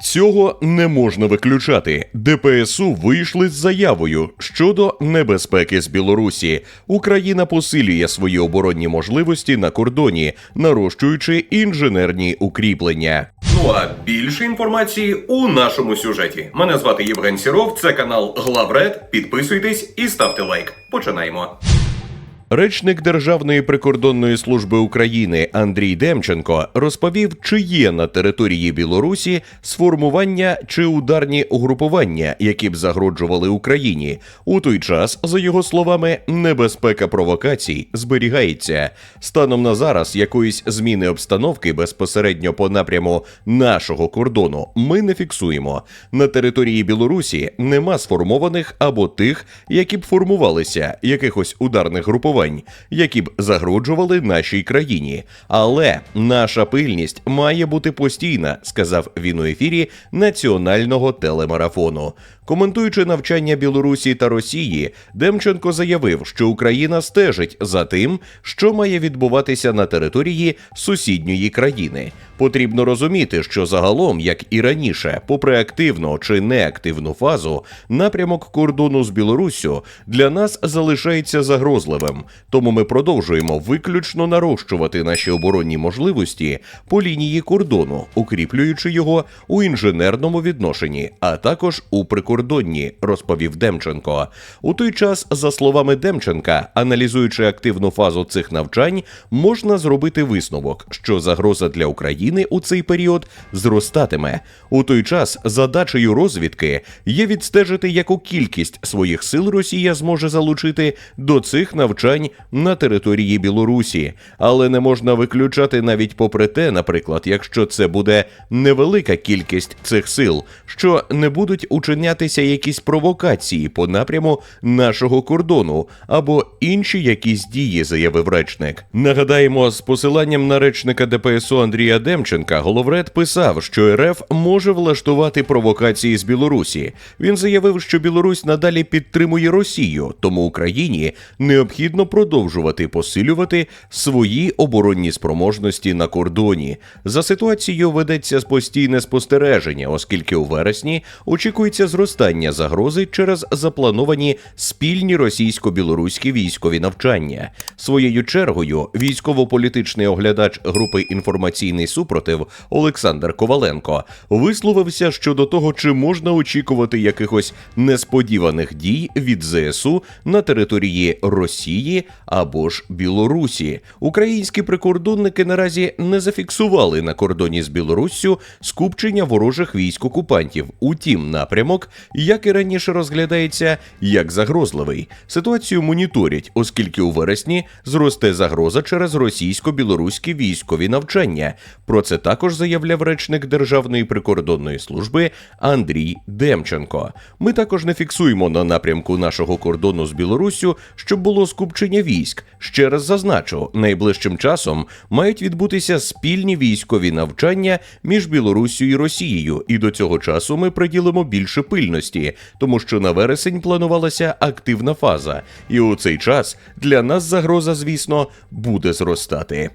Цього не можна виключати. ДПСУ вийшли з заявою щодо небезпеки з Білорусі. Україна посилює свої оборонні можливості на кордоні, нарощуючи інженерні укріплення. Ну а більше інформації у нашому сюжеті. Мене звати Євген Сіров. Це канал Главред. Підписуйтесь і ставте лайк. Починаємо. Речник Державної прикордонної служби України Андрій Демченко розповів, чи є на території Білорусі сформування чи ударні угрупування, які б загроджували Україні. У той час, за його словами, небезпека провокацій зберігається. Станом на зараз якоїсь зміни обстановки безпосередньо по напряму нашого кордону ми не фіксуємо. На території Білорусі нема сформованих або тих, які б формувалися якихось ударних групувань, які б загроджували нашій країні. Але наша пильність має бути постійна, сказав він у ефірі національного телемарафону. Коментуючи навчання Білорусі та Росії, Демченко заявив, що Україна стежить за тим, що має відбуватися на території сусідньої країни. Потрібно розуміти, що загалом, як і раніше, попри активну чи неактивну фазу, напрямок кордону з Білоруссю для нас залишається загрозливим. Тому ми продовжуємо виключно нарощувати наші оборонні можливості по лінії кордону, укріплюючи його у інженерному відношенні, а також у прикордонні, розповів Демченко. У той час, за словами Демченка, аналізуючи активну фазу цих навчань, можна зробити висновок, що загроза для України у цей період зростатиме. У той час задачею розвідки є відстежити, яку кількість своїх сил Росія зможе залучити до цих навчань на території Білорусі, але не можна виключати навіть попри те, наприклад, якщо це буде невелика кількість цих сил, що не будуть учинятися якісь провокації по напряму нашого кордону або інші якісь дії, заявив речник. Нагадаємо, з посиланням на речника ДПСУ Андрія Демченка, головред писав, що РФ може влаштувати провокації з Білорусі. Він заявив, що Білорусь надалі підтримує Росію, тому Україні необхідно продовжувати посилювати свої оборонні спроможності на кордоні. За ситуацією ведеться постійне спостереження, оскільки у вересні очікується зростання загрози через заплановані спільні російсько-білоруські військові навчання. Своєю чергою військово-політичний оглядач групи інформаційний супротив Олександр Коваленко висловився щодо того, чи можна очікувати якихось несподіваних дій від ЗСУ на території Росії або ж Білорусі. Українські прикордонники наразі не зафіксували на кордоні з Білоруссю скупчення ворожих військ окупантів. Утім, напрямок, як і раніше розглядається як загрозливий. Ситуацію моніторять, оскільки у вересні зросте загроза через російсько-білоруські військові навчання. Про це також заявляв речник Державної прикордонної служби Андрій Демченко. Ми також не фіксуємо на напрямку нашого кордону з Білоруссю, щоб було скупчення військ. Ще раз зазначу, найближчим часом мають відбутися спільні військові навчання між Білоруссю і Росією, і до цього часу ми приділимо більше пильності, тому що на вересень планувалася активна фаза, і у цей час для нас загроза, звісно, буде зростати.